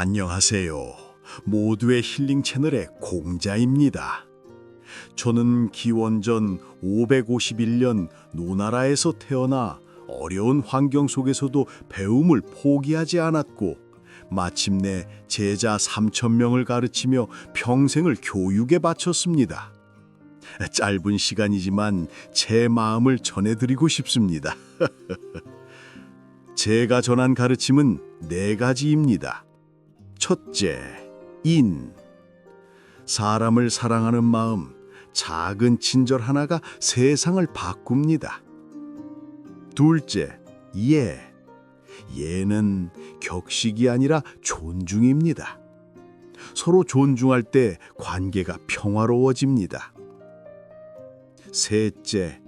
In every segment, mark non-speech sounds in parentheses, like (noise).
안녕하세요. 모두의 힐링 채널의 공자입니다. 저는 기원전 551년 노나라에서 태어나 어려운 환경 속에서도 배움을 포기하지 않았고 마침내 제자 3천 명을 가르치며 평생을 교육에 바쳤습니다. 짧은 시간이지만 제 마음을 전해드리고 싶습니다. (laughs) 제가 전한 가르침은 네 가지입니다. 첫째, 인. 사람을 사랑하는 마음, 작은 친절 하나가 세상을 바꿉니다. 둘째, 예. 예는 격식이 아니라 존중입니다. 서로 존중할 때 관계가 평화로워집니다. 셋째,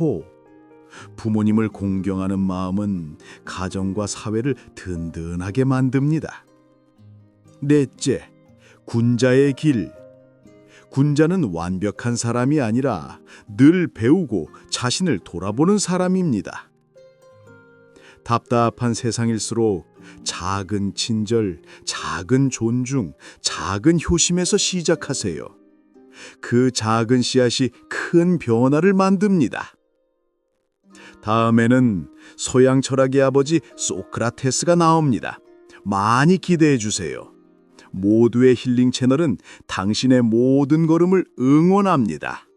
효. 부모님을 공경하는 마음은 가정과 사회를 든든하게 만듭니다. 넷째, 군자의 길. 군자는 완벽한 사람이 아니라 늘 배우고 자신을 돌아보는 사람입니다. 답답한 세상일수록 작은 친절, 작은 존중, 작은 효심에서 시작하세요. 그 작은 씨앗이 큰 변화를 만듭니다. 다음에는 소양 철학의 아버지 소크라테스가 나옵니다. 많이 기대해 주세요. 모두의 힐링 채널은 당신의 모든 걸음을 응원합니다.